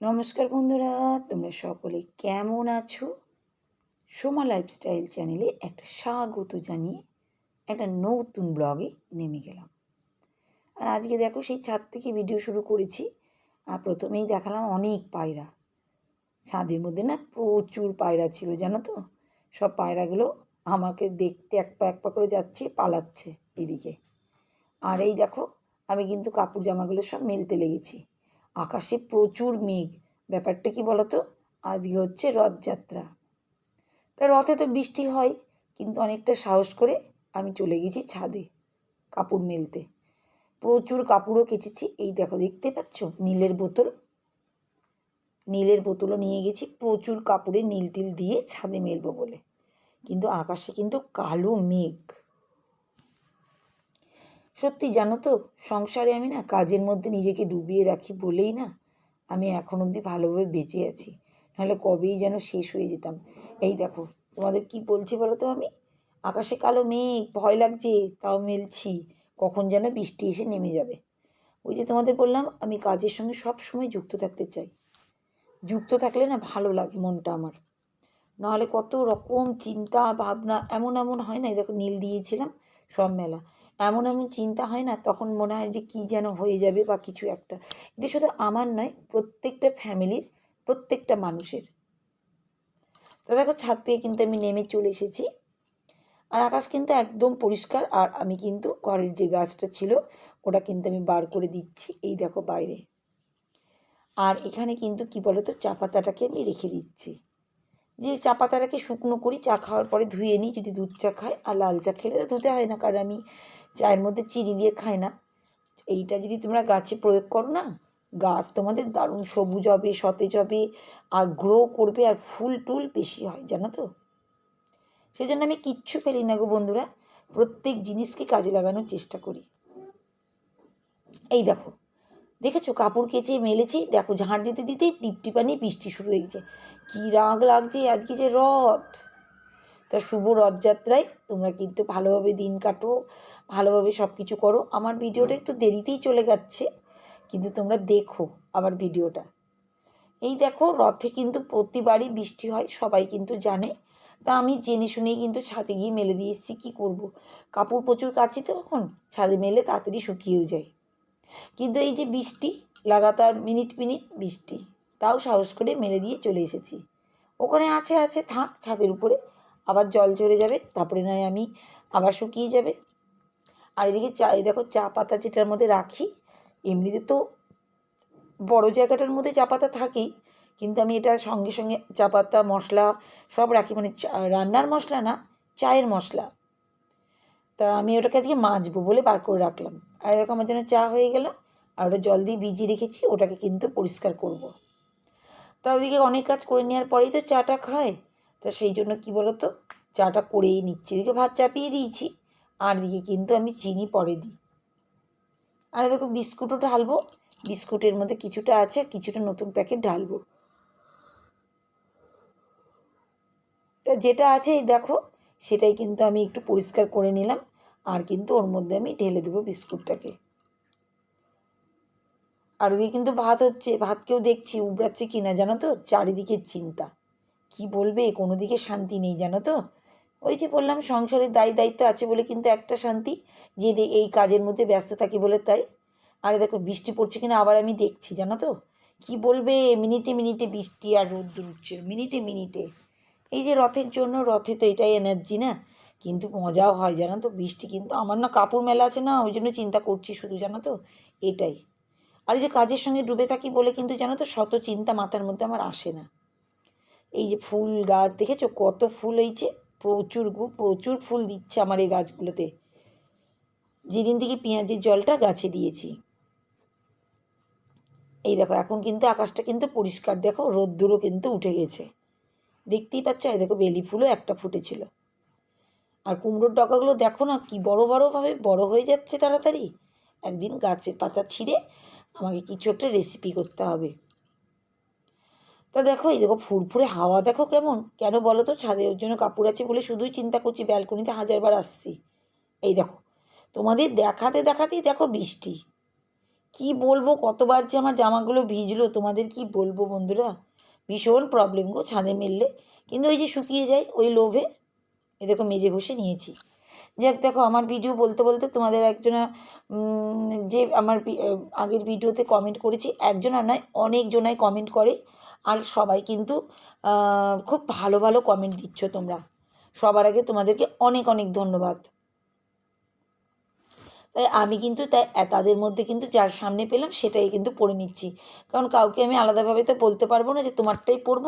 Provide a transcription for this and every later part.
নমস্কার বন্ধুরা, তোমরা সকলে কেমন আছো? সোমা লাইফস্টাইল চ্যানেলে একটা স্বাগত জানিয়ে একটা নতুন ব্লগে নেমে গেলাম। আর আজকে দেখো সেই ছাদ থেকে ভিডিও শুরু করেছি। আর প্রথমেই দেখালাম অনেক পায়রা। ছাদের মধ্যে না প্রচুর পায়রা ছিল, জানো তো? সব পায়রাগুলো আমাকে দেখতে এক পা এক পা করে যাচ্ছে, পালাচ্ছে এদিকে। আর এই দেখো, আমি কিন্তু কাপড় জামাগুলো সব মেলতে লেগেছি। আকাশে প্রচুর মেঘ। ব্যাপারটা কি বলতো? আজকে হচ্ছে রথযাত্রা। তা রথে তো বৃষ্টি হয়, কিন্তু অনেকটা সাহস করে আমি চলে গেছি ছাদে কাপড় মেলতে। প্রচুর কাপড়ও কেচেছি। এই দেখো, দেখতে পাচ্ছ? নীলের বোতল। নীলের বোতলও নিয়ে গেছি। প্রচুর কাপড়ে নীল টিল দিয়ে ছাদে মেলবো বলে। কিন্তু আকাশে কিন্তু কালো মেঘ। সত্যি জানো তো, সংসারে আমি না কাজের মধ্যে নিজেকে ডুবিয়ে রাখি বলেই না আমি এখন অবধি ভালোভাবে বেঁচে আছি। নাহলে কবেই যেন শেষ হয়ে যেতাম। এই দেখো, তোমাদের কি বলছি বলো তো আমি? আকাশে কালো মেঘ, ভয় লাগছে, তাও মেলছি, কখন যেন বৃষ্টি এসে নেমে যাবে। ওই যে তোমাদের বললাম, আমি কাজের সঙ্গে সব সময় যুক্ত থাকতে চাই। যুক্ত থাকলে না ভালো লাগে মনটা আমার। নাহলে কত রকম চিন্তা, ভাবনা, এমন এমন হয় না দেখো নীল দিয়েছিলাম, সব মেলা। এমন এমন চিন্তা হয় না, তখন মনে হয় যে কী যেন হয়ে যাবে বা কিছু একটা। এটা শুধু আমার নয়, প্রত্যেকটা ফ্যামিলির, প্রত্যেকটা মানুষের। তো দেখো, ছাদ থেকে কিন্তু আমি নেমে চলে এসেছি। আর আকাশ কিন্তু একদম পরিষ্কার, আর আমি কিন্তু ঘরের যে গাছটা ছিল, ওটা কিন্তু আমি বার করে দিচ্ছি, এই দেখো বাইরে। আর এখানে কিন্তু কি বলতো, চা পাতাটাকে আমি রেখে দিচ্ছি। যে চা পাতাটাকে শুকনো করি, চা খাওয়ার পরে ধুয়ে নিই, যদি দুধ চা খাই আর লাল চা খেলে তো ধুতে হয় না, কারণ আমি চায়ের মধ্যে চিনি দিয়ে খায় না। এইটা যদি তোমরা গাছে প্রয়োগ করো না, গাছ তোমাদের দারুণ সবুজ হবে, সতেজ হবে আর গ্রো করবে আর ফুল টুল বেশি হয়, জানো তো? সেজন্য আমি কিচ্ছু ফেলি না গো বন্ধুরা, প্রত্যেক জিনিসকে কাজে লাগানোর চেষ্টা করি। এই দেখো, দেখেছ কাপড় কেচে মেলেছি? দেখো ঝাঁট দিতে দিতেই টিপটিপানি বৃষ্টি শুরু হয়ে গেছে। কী রাগ লাগছে আজকে যে রথ! তা শুভ রথযাত্রায় তোমরা কিন্তু ভালোভাবে দিন কাটো, ভালোভাবে সব কিছু করো। আমার ভিডিওটা একটু দেরিতেই চলে যাচ্ছে, কিন্তু তোমরা দেখো আমার ভিডিওটা। এই দেখো, রথে কিন্তু প্রতিবারই বৃষ্টি হয়, সবাই কিন্তু জানে। তা আমি জেনে শুনেই কিন্তু ছাদে গিয়ে মেলে দিয়ে এসেছি, কী করব? কাপড় প্রচুর কাচি তো এখন, ছাদে মেলে তাড়াতাড়ি শুকিয়েও যায়। কিন্তু এই যে বৃষ্টি, লাগাতার মিনিট মিনিট বৃষ্টি, তাও সাহস করে মেলে দিয়ে চলে এসেছি। ওখানে আছে আছে, থাক, ছাদের উপরে। আবার জল ঝরে যাবে, তারপরে নয় আমি আবার শুকিয়ে যাবে। আর এদিকে চা দেখো চা পাতা যেটার মধ্যে রাখি, এমনিতে তো বড় জায়গাটার মধ্যে চা পাতা থাকেই, কিন্তু আমি এটা সঙ্গে সঙ্গে চা পাতা, মশলা সব রাখি মানে রান্নার মশলা না, চায়ের মশলা। তা আমি ওটাকে আজকে মাজবো বলে বার করে রাখলাম। আর দেখো আমার যেন চা হয়ে গেল, আর ওটা জল দিয়ে ভিজিয়ে রেখেছি, ওটাকে কিন্তু পরিষ্কার করব। তা ওদিকে অনেক কাজ করে নেওয়ার পরেই তো চাটা খায় তা সেই জন্য কী বলো তো চাটা করেই নিচ্ছি। এদিকে ভাত চাপিয়ে দিয়েছি, আর দিকে কিন্তু আমি চিনি পরে দিই। আর দেখো বিস্কুটও ঢালবো। বিস্কুটের মধ্যে কিছুটা আছে, কিছুটা নতুন প্যাকেট ঢালবো। তা যেটা আছে দেখো, সেটাই কিন্তু আমি একটু পরিষ্কার করে নিলাম। আর কিন্তু ওর মধ্যে আমি ঢেলে দেবো বিস্কুটটাকে। আর ওদিকে কিন্তু ভাত হচ্ছে ভাতকেও দেখছি, উবড়াচ্ছে কি না জানো তো? চারিদিকে চিন্তা। কি বলবে? কোনো দিকে শান্তি নেই, জানো তো? ওই যে বললাম সংসারের দায়ী দায়িত্ব আছে বলে কিন্তু একটা শান্তি, যে এই কাজের মধ্যে ব্যস্ত থাকি বলে তাই। আরে দেখো, বৃষ্টি পড়ছে কিনা আবার আমি দেখছি, জানো তো? কি বলবে? মিনিটে মিনিটে বৃষ্টি আর রোদ্দুর উঠছে, মিনিটে মিনিটে। এই যে রথের জন্য, রথে তো এটাই এনার্জি না? কিন্তু মজাও হয়, জানো তো? বৃষ্টি কিন্তু আমার না কাপড় মেলা আছে না, ওই জন্য চিন্তা করছি শুধু, জানো তো? এটাই। আর এই যে কাজের সঙ্গে ডুবে থাকি বলে কিন্তু, জানো তো? শত চিন্তা মাথার মধ্যে আমার আসে না। এই যে ফুল গাছ, দেখেছ? কত ফুল হয়েছে? প্রচুর গু, প্রচুর ফুল দিচ্ছে আমার এই গাছগুলোতে। যেদিন থেকে পেঁয়াজের জলটা গাছে দিয়েছি। এই দেখো, এখন কিন্তু আকাশটা কিন্তু পরিষ্কার। দেখো, রোদ্দুরও কিন্তু উঠে গেছে। দেখতেই পাচ্ছ? আর দেখো, বেলি ফুলও একটা ফুটেছিল। আর কুমড়োর ডগাগুলো দেখো না, কি বড় বড়োভাবে বড় হয়ে যাচ্ছে তাড়াতাড়ি। একদিন গাছের পাতা ছিঁড়ে আমাকে কিছু একটা রেসিপি করতে হবে। তা দেখো, এই দেখো ফুরফুরে হাওয়া দেখো কেমন। কেন বলো তো? ছাদে ওর জন্য কাপড় আছে বলে শুধুই চিন্তা করছি, ব্যালকনিতে হাজারবার আসছি। এই দেখো, তোমাদের দেখাতে দেখাতেই দেখো বৃষ্টি। কি বলব? কতবার যে আমার জামাগুলো ভিজলো, তোমাদের কি বলব বন্ধুরা? ভীষণ প্রবলেম গো ছাদে মেললে। কিন্তু ওই যে শুকিয়ে যায়, ওই লোভে এ দেখো মেজে ঘষে নিয়েছি। যাক দেখো আমার ভিডিও বলতে বলতে তোমাদের একজনা যে আমার আগের ভিডিওতে কমেন্ট করেছি, একজনা নয়, অনেকজনাই কমেন্ট করে। আর সবাই কিন্তু খুব ভালো ভালো কমেন্ট দিচ্ছ তোমরা। সবার আগে তোমাদেরকে অনেক অনেক ধন্যবাদ। তাই আমি কিন্তু, তাই তাদের মধ্যে কিন্তু যার সামনে পেলাম, সেটাই কিন্তু পড়ে নিচ্ছি। কারণ কাউকে আমি আলাদাভাবে তো বলতে পারব না যে তোমারটাই পড়ব।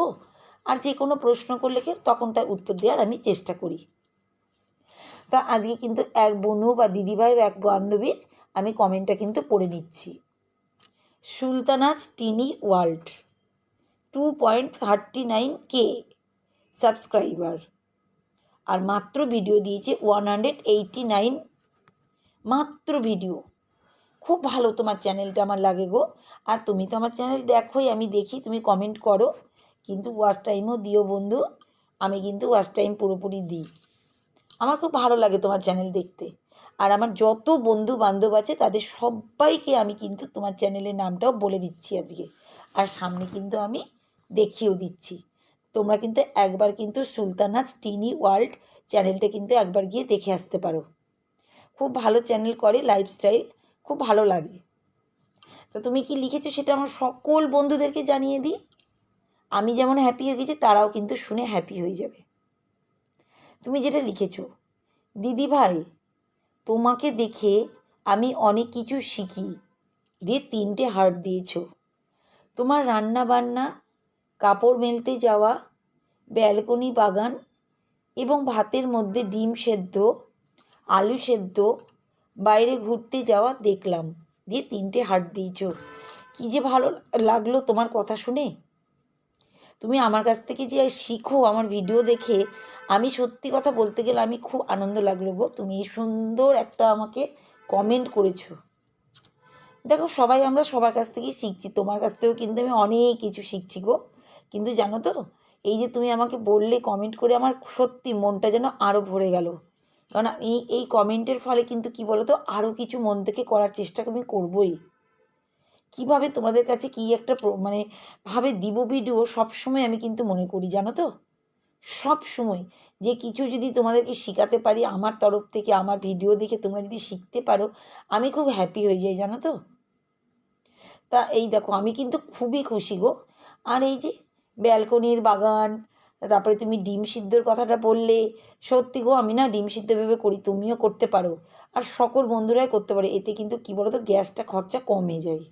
আর যে কোনো প্রশ্ন করলে কি, তখন তার উত্তর দেওয়ার আমি চেষ্টা করি। তা আজকে কিন্তু এক বনু বা দিদিভাই বা এক বান্ধবীর আমি কমেন্টটা কিন্তু পড়ে নিচ্ছি। Sultana's tiny world two point thirty nine K subscriber আর মাত্র ভিডিও দিয়েছে ওয়ান হান্ড্রেড এইটি নাইন মাত্র ভিডিও খুব ভালো তোমার চ্যানেলটা আমার লাগে গো। আর তুমি তো আমার চ্যানেল দেখোই, আমি দেখি, তুমি কমেন্ট করো। কিন্তু ওয়াচ টাইমও দিও বন্ধু, আমি কিন্তু ওয়াচ টাইম পুরোপুরি দিই। আমার খুব ভালো লাগে তোমার চ্যানেল দেখতে। আর আমার যত বন্ধু বান্ধব আছে, তাদের সবাইকে আমি কিন্তু তোমার চ্যানেলের নামটাও বলে দিচ্ছি আজকে। আর সামনে কিন্তু আমি দেখিয়েও দিচ্ছি। তোমরা কিন্তু একবার কিন্তু সুলতানাজ টিনি ওয়ার্ল্ড চ্যানেলটা কিন্তু একবার গিয়ে দেখে আসতে পারো। খুব ভালো চ্যানেল করে লাইফস্টাইল খুব ভালো লাগে। তা তুমি কি লিখেছো সেটা আমার সকল বন্ধুদেরকে জানিয়ে দিই। আমি যেমন হ্যাপি হয়ে গেছি, তারাও কিন্তু শুনে হ্যাপি হয়ে যাবে। তুমি যেটা লিখেছো। দিদি ভাই, তোমাকে দেখে আমি অনেক কিছু শিখি। দিয়ে তিনটে হার্ট দিয়েছ। তোমার রান্না বান্না কাপড় মেলতে যাওয়া, ব্যালকনি বাগান এবং ভাতের মধ্যে ডিম সেদ্ধ, আলু সেদ্ধ, বাইরে ঘুরতে যাওয়া দেখলাম। দিয়ে তিনটে হার্ট দিয়েছ। কী যে ভালো লাগল তোমার কথা শুনে। তুমি আমার কাছ থেকে যে শিখো আমার ভিডিও দেখে, আমি সত্যি কথা বলতে গেলে আমি খুব আনন্দ লাগল গো। তুমি এই সুন্দর একটা আমাকে কমেন্ট করেছ। দেখো, সবাই আমরা সবার কাছ থেকেই শিখছি, তোমার কাছ থেকেও কিন্তু আমি অনেক কিছু শিখছি গো। কিন্তু জানো তো, এই যে তুমি আমাকে বললে কমেন্ট করে আমার সত্যি মনটা যেন আরও ভরে গেল। কারণ আমি এই কমেন্টের ফলে কিন্তু কি বলো তো আরও কিছু মন থেকে করার চেষ্টা আমি করবই। কীভাবে তোমাদের কাছে কি একটা মানে ভাবে দিব ভিডিও সবসময় আমি কিন্তু মনে করি, জানো তো? সব সময় যে কিছু যদি তোমাদেরকে শেখাতে পারি, আমার তরফ থেকে, আমার ভিডিও দেখে তোমরা যদি শিখতে পারো, আমি খুব হ্যাপি হয়ে যাই, জানো তো? তা এই দেখো, আমি কিন্তু খুবই খুশি গো। আর এই যে ব্যালকনির বাগান, তারপরে তুমি ডিম সিদ্ধর কথাটা বললে, সত্যি গো, আমি না ডিম সিদ্ধ ভেবে করি, তুমিও করতে পারো। আর সকল বন্ধুরাই করতে পারো, এতে কিন্তু কী বলো তো গ্যাসটা খরচা কমে যায়।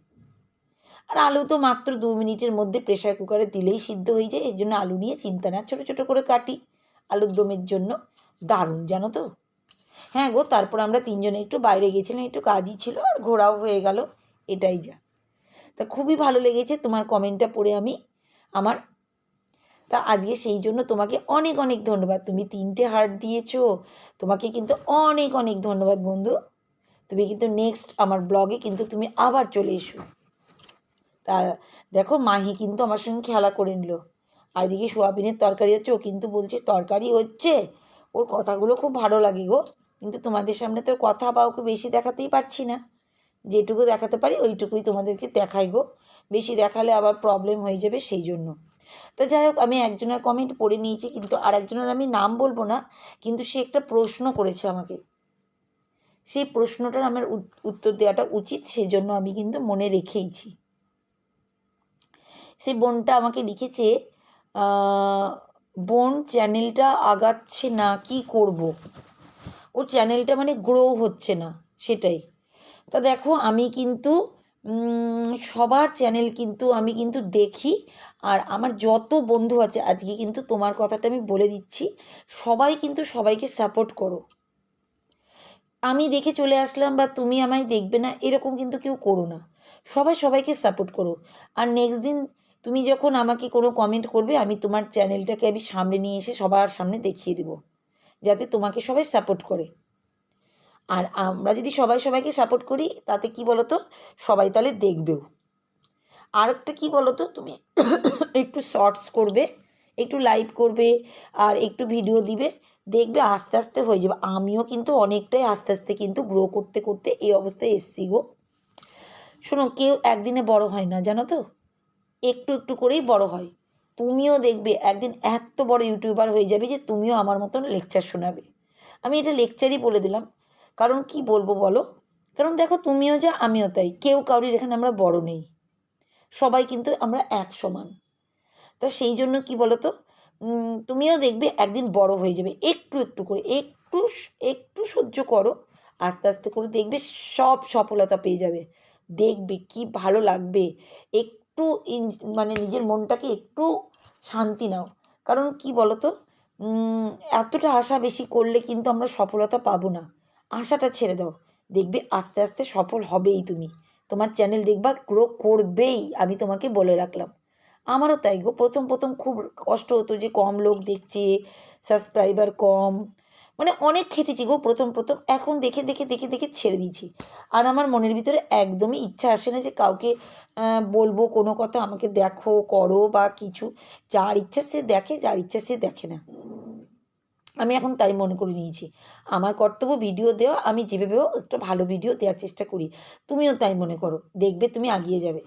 আর আলু তো মাত্র দু মিনিটের মধ্যে প্রেশার কুকারে দিলেই সিদ্ধ হয়ে যায় এর জন্য আলু নিয়ে চিন্তা না, ছোটো ছোটো করে কাটি। আলুর দমের জন্য দারুণ, জানো তো? হ্যাঁ গো, তারপর আমরা তিনজনে একটু বাইরে গেছিলাম, একটু কাজই ছিল আর ঘোরাও হয়ে গেল, এটাই যা। তা খুবই ভালো লেগেছে তোমার কমেন্টটা পড়ে আমি, আমার। তা আজকে সেই জন্য তোমাকে অনেক অনেক ধন্যবাদ। তুমি তিনটে হার্ট দিয়েছ, তোমাকে কিন্তু অনেক অনেক ধন্যবাদ বন্ধু। তুমি কিন্তু নেক্সট আমার ব্লগে কিন্তু তুমি আবার চলে এসো। তা দেখো, মাহি কিন্তু আমার সঙ্গে খেলা করে নিল। আর এদিকে সোয়াবিনের তরকারি হচ্ছে, ও কিন্তু বলছে, তরকারি হচ্ছে? ওর কথাগুলো খুব ভালো লাগে গো। কিন্তু তোমাদের সামনে তো কথা বা ওকে বেশি দেখাতেই পারছি না। যেটুকু দেখাতে পারি, ওইটুকুই তোমাদেরকে দেখাই গো। বেশি দেখালে আবার প্রবলেম হয়ে যাবে সেই জন্য। তো যাই হোক, আমি একজনের কমেন্ট পড়ে নিয়েছি, কিন্তু আর একজনের আমি নাম বলব না, কিন্তু সে একটা প্রশ্ন করেছে আমাকে। সেই প্রশ্নটার আমার উত্তর দেওয়াটা উচিত, সেজন্য আমি কিন্তু মনে রেখেইছি। সেই বোনটা আমাকে লিখেছে বোন, চ্যানেলটা আগাচ্ছে না, কি করব। ও চ্যানেলটা মানে গ্রো হচ্ছে না, সেটাই। তা দেখো, আমি কিন্তু সবার চ্যানেল কিন্তু আমি কিন্তু দেখি, আর আমার যত বন্ধু আছে, আজকে কিন্তু তোমার কথাটা আমি বলে দিচ্ছি, সবাই কিন্তু সবাইকে সাপোর্ট করো। আমি দেখে চলে আসলাম বা তুমি আমায় দেখবে না, এরকম কিন্তু কেউ করো না। সবাই সবাইকে সাপোর্ট করো। আর নেক্সট দিন তুমি যখন আমাকে কোনো কমেন্ট করবে, আমি তোমার চ্যানেলটাকে আমি সামনে নিয়ে এসে সবার সামনে দেখিয়ে দেবো, যাতে তোমাকে সবাই সাপোর্ট করে। আর আমরা যদি সবাই সবাইকে সাপোর্ট করি, তাতে কি বলো তো সবাই তাহলে দেখবেও। আর একটা কী বলো তো তুমি একটু শর্টস করবে, একটু লাইভ করবে, আর একটু ভিডিও দিবে, দেখবে আস্তে আস্তে হয়ে যাবে। আমিও কিন্তু অনেকটাই আস্তে আস্তে কিন্তু গ্রো করতে করতে এই অবস্থায় এসছি গো। শোনো, কেউ একদিনে বড় হয় না, জানো তো? একটু একটু করেই বড় হয়। তুমিও দেখবে একদিন এত বড় ইউটিউবার হয়ে যাবে যে তুমিও আমার মতন লেকচার শোনাবে। আমি এটা লেকচারই বলে দিলাম। কারণ কি বলব বলো? কারণ দেখো তুমিও যা, আমিও তাই। কেউ কাউরির এখানে আমরা বড় নেই। সবাই কিন্তু আমরা এক সমান। তা সেই জন্য কি বলো তো তুমিও দেখবে একদিন বড় হয়ে যাবে। একটু একটু করে, একটু একটু সহ্য করো। আস্তে আস্তে করে দেখবে সব সফলতা পেয়ে যাবে। দেখবে কি ভালো লাগবে। একটু মানে নিজের মনটাকে একটু শান্তি নাও। কারণ কি বলো তো এতটা আশা বেশি করলে কিন্তু আমরা সফলতা পাবো না। আশাটা ছেড়ে দাও। দেখবে আস্তে আস্তে সফল হবেই তুমি। তোমার চ্যানেল দেখবা গ্রো করবেই, আমি তোমাকে বলে রাখলাম। আমারও তাই গো। প্রথম প্রথম খুব কষ্ট হতো যে কম লোক দেখছে, সাবস্ক্রাইবার কম। মানে অনেক খেটেছি গো, প্রথম প্রথম। এখন দেখে দেখে দেখে দেখে ছেড়ে দিয়েছি। আর আমার মনের ভিতরে একদমই ইচ্ছা আসে না যে কাউকে বলব কোনো কথা, আমাকে দেখো, করো বা কিছু। যার ইচ্ছা সে দেখে, যার ইচ্ছা সে দেখে না। আমি এখন তাই মনে করে নিয়েছি। আমার কর্তব্য ভিডিও দেওয়া, আমি যেভাবেও একটা ভালো ভিডিও দেওয়ার চেষ্টা করি। তুমিও তাই মনে করো। দেখবে তুমি এগিয়ে যাবে।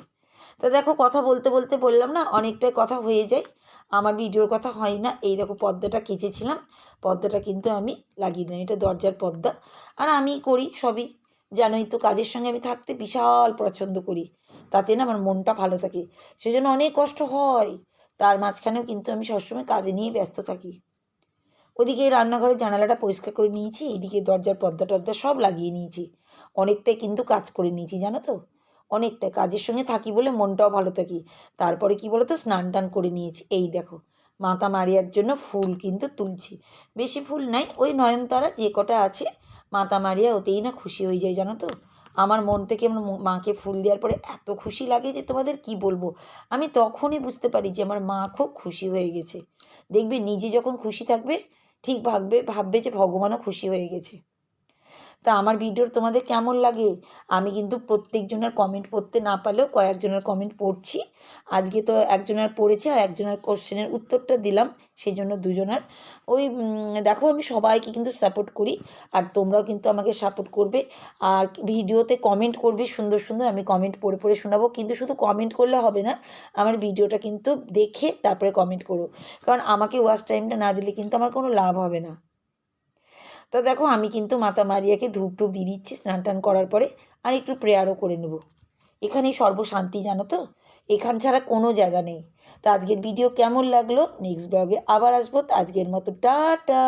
তা দেখো কথা বলতে বলতে বললাম না, অনেকটাই কথা হয়ে যায়। আমার ভিডিওর কথা হয় না, এই দেখো পর্দাটা কেচেছিলাম। পর্দাটা কিন্তু আমি লাগিয়ে দিলাম, এটা দরজার পর্দা আর আমি করি সবই, জানোই তো কাজের সঙ্গে আমি থাকতে বিশাল পছন্দ করি। তাতে না আমার মনটা ভালো থাকে, সেজন্য অনেক কষ্ট হয়। তার মাঝখানেও কিন্তু আমি সবসময় কাজে নিয়ে ব্যস্ত থাকি। ওদিকে রান্নাঘরের জানালাটা পরিষ্কার করে নিয়েছি, এইদিকে দরজার পর্দা টর্দা সব লাগিয়ে নিয়েছি। অনেকটাই কিন্তু কাজ করে নিয়েছি, জানো তো? অনেকটাই কাজের সঙ্গে থাকি বলে মনটাও ভালো থাকি। তারপরে কি বলো তো স্নান টান করে নিয়েছি। এই দেখো, মাতা মারিয়ার জন্য ফুল কিন্তু তুলছি। বেশি ফুল নাই, ওই নয়নতারা যে কটা আছে, মাতা মারিয়া ওতেই না খুশি হয়ে যায়, জানো তো? আমার মন থেকে আমার মাকে ফুল দেওয়ার পরে এত খুশি লাগে যে তোমাদের কি বলব? আমি তখনই বুঝতে পারি যে আমার মা খুব খুশি হয়ে গেছে। দেখবে নিজে যখন খুশি থাকবে, ঠিক ভাববে ভাববে যে ভগবানও খুশি হয়ে গেছে। তা আমার ভিডিওর তোমাদের কেমন লাগে? আমি কিন্তু প্রত্যেকজনের কমেন্ট পড়তে না পারলেও কয়েকজনের কমেন্ট পড়ছি। আজকে তো একজনের পড়েছে আর একজনের কোশ্চেনের উত্তরটা দিলাম সেই জন্য দুজনার। ওই দেখো আমি সবাইকে কিন্তু সাপোর্ট করি আর তোমরাও কিন্তু আমাকে সাপোর্ট করবে। আর ভিডিওতে কমেন্ট করবে সুন্দর সুন্দর, আমি কমেন্ট পড়ে পড়ে শোনাবো। কিন্তু শুধু কমেন্ট করলে হবে না, আমার ভিডিওটা কিন্তু দেখে তারপরে কমেন্ট করো। কারণ আমাকে ওয়াচ টাইমটা না দিলে কিন্তু আমার কোনো লাভ হবে না। তা দেখো, আমি কিন্তু মাতা মারিয়াকে ধূপ টুপ দিয়ে দিচ্ছি, স্নান টান করার পরে আর একটু প্রেয়ারও করে নেব। এখানেই সর্বশান্তি, জানো তো? এখান ছাড়া কোনো জায়গা নেই। তা আজকের ভিডিও কেমন লাগল? নেক্সট ব্লগে আবার আসব। তো আজকের মতো, টাটা!